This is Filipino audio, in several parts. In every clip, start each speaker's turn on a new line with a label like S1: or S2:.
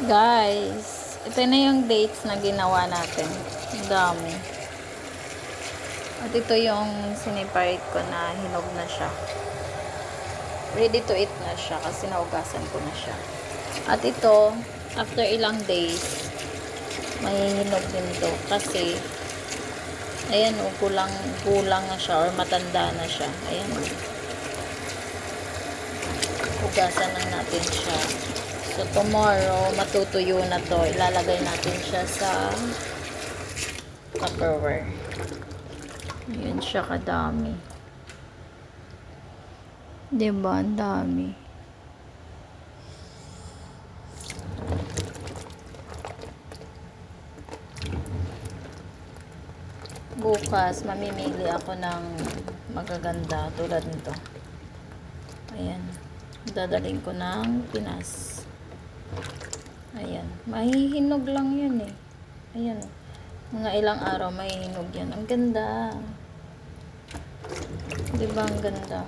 S1: Guys, ito na yung dates na ginawa natin. Ang dami. At ito yung siniparate ko na hinog na siya. Ready to eat na siya kasi naugasan ko na siya. At ito, after ilang days, may hinog din to kasi ayan o, kulang, kulang na siya or matanda na siya. Ayan o. Hugasan lang natin siya. So, tomorrow, matutuyo na to. Ilalagay natin siya sa Tupperware. Ayan siya kadami. Diba? Ang dami. Bukas, mamimili ako ng magaganda tulad nito. Ayan. Dadaling ko ng Pinas. Ayan. Mahihinog lang yun eh. Ayan. Mga ilang araw mahihinog yan. Ang ganda. Di ba ang ganda?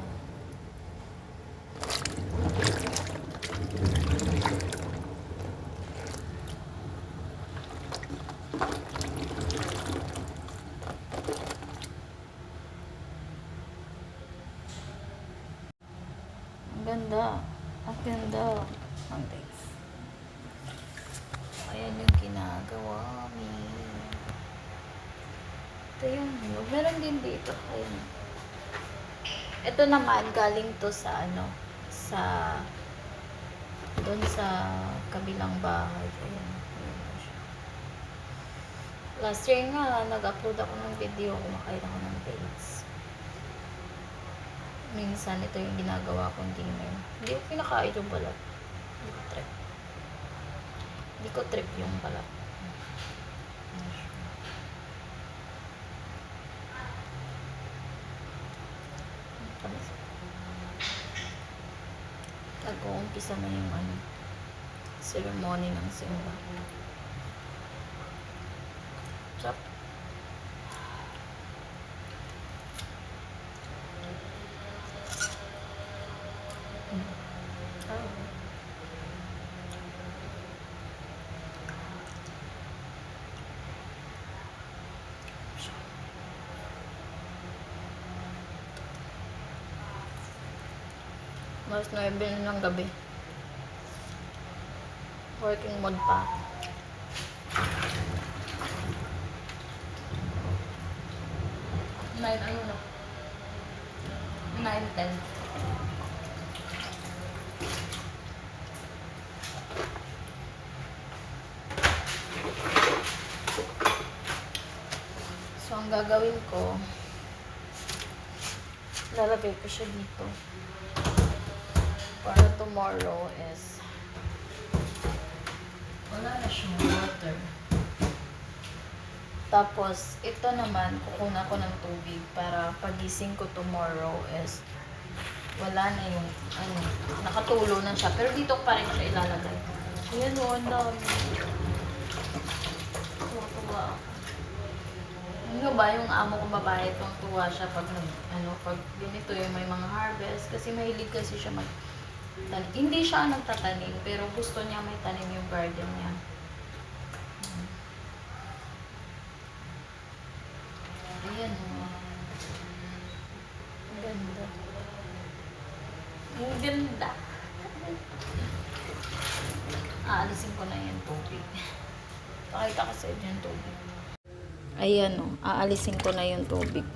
S1: Ang ganda. Ang ganda. Ang days. Ayan yung ginagawa mi. Ito yung hinog. Meron din dito. Ayan. Ito naman, galing to sa ano, sa, doon sa kabilang bahay. Siya. Last year nga, nag-upload ako ng video, kumakain ako ng dates. Minsan, ito yung ginagawa kong dinner. Hindi ko pinakain yung balat. Hindi ko trip. Hindi ko trip yung balat. Nag-uumpisa na yung ano, ceremony ng simba. Sarap. Mas 9 na ng gabi. Working mode pa. Nine, ano na? Nine, ten. So, ang gagawin ko, lalagay ko siya dito para tomorrow is wala na siyang water. Tapos, ito naman, kukuna ko ng tubig para pagising ko tomorrow is wala na yung, ano, nakatulo na siya. Pero dito pa rin siya ilalagay. Ayan o, ang dami. Ako. Ano ba, yung amo kong babae, tuwa siya pag, ano, pag ganito yung may mga harvest. Kasi mahilig kasi siya mag Hindi siya nagtatanim, pero gusto niya may tanim yung garden niya. Ayan o. Ang ganda. Ang ganda. Aalisin ko na yung tubig. Pakita ko sa inyo yung tubig. Ayan o. Aalisin ko na yung tubig.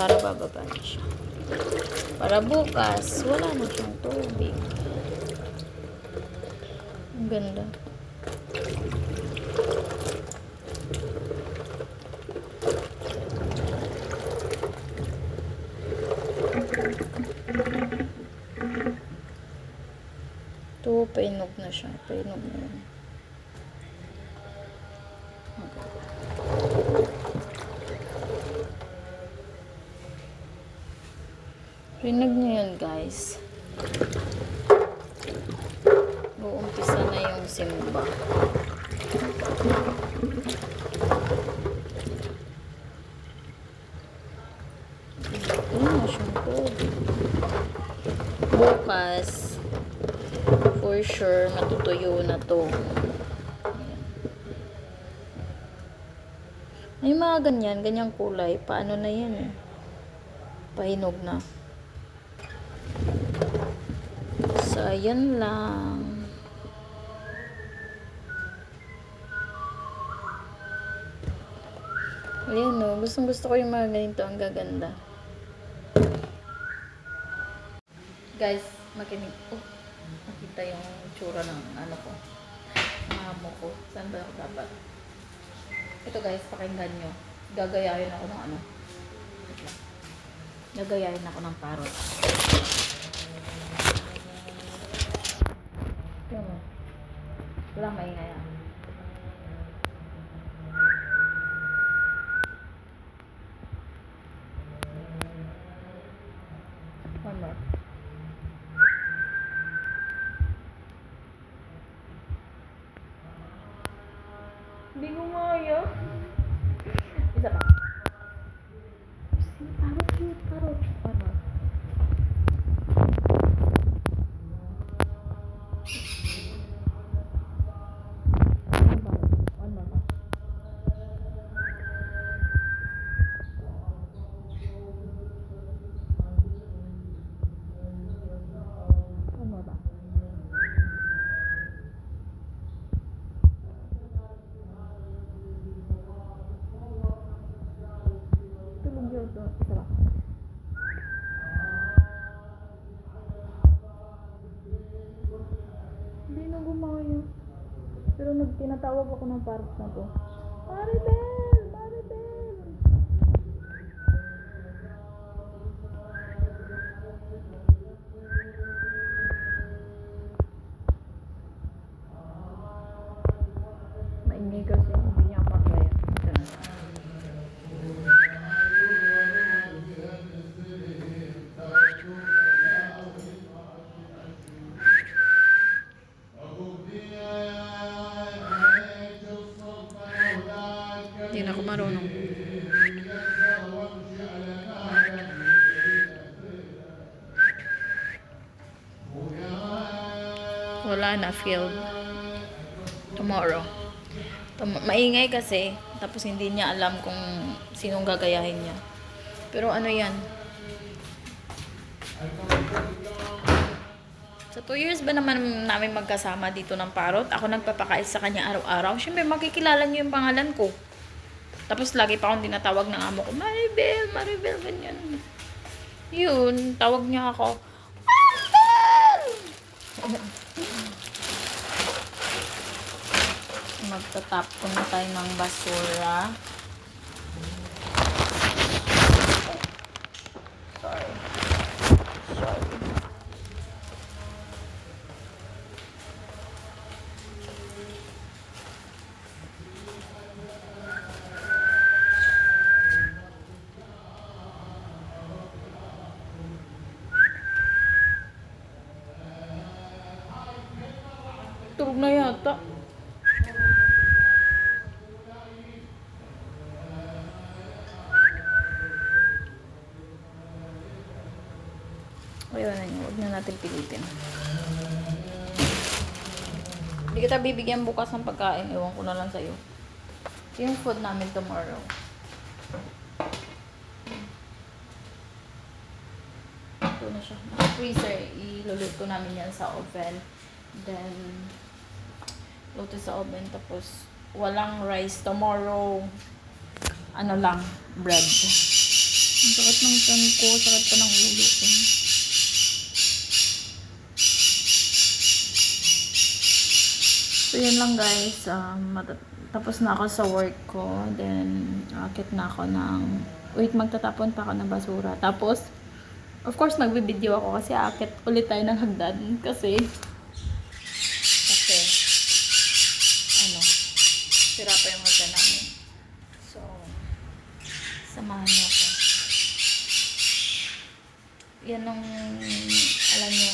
S1: Para bababa na siya. Para bukas, wala na siyang tubig. Ang ganda. Ito, painog na siya. Painog na yun. Rinig niyo yun, guys. Uumpisa na yung simba. Bukas, For sure, matutuyo na to. May mga ganyan, ganyang kulay. Paano na yan eh? Pahinog na. So, ayan lang. Ayan no, gustong gusto ko yung mga ganito. Ang gaganda. Guys, makinig. Oh, nakita yung tsura ng ano ko. Ng amo ko. Saan ba ako dapat? Ito guys, pakinggan nyo. Gagayahin ako ng ano. Gagayahin ako ng parot. Wala maingay ah. Pero nag tinatawag ako ng parts na to. Maribel! Maribel! Wala na, failed. Tomorrow. Tom- maingay kasi, tapos hindi niya alam kung sinong gagayahin niya. Pero ano yan? Sa two years ba naman namin magkasama dito ng parot? Ako nagpapakait sa kanya araw-araw. Siyempre, makikilala niyo yung pangalan ko. Tapos lagi pa akong dinatawag ng amo ko, Maribel, Maribel, ganyan. Yun, tawag niya ako, Maribel! Magtatap ko na tayo ng basura. Ayaw na niyo. Huwag na natin pilitin. Hindi kita bibigyan bukas ng pagkain. Ewan ko na lang sa'yo. Yung food namin tomorrow. Ito na siya. Freezer. Iluluto namin yan sa oven. Then, luto sa oven. Tapos, walang rice tomorrow. Ano lang, bread. Ang sakit ng tiyan ko. Sakit pa ng ulo ko. So, yun lang guys. Um, tapos na ako sa work ko. Then, akit na ako ng... Wait, magtatapon pa ako ng basura. Tapos, of course, magbibideo ako kasi akit ulit tayo ng hagdan. Kasi, kasi, ano, sira pa yung hagdan namin. So, samahan niyo ako. Yan ang, alam niyo,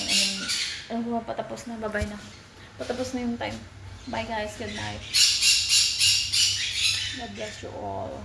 S1: ano ba, patapos na, babay na. Patapos na yung time. Bye guys, good night. God bless you all.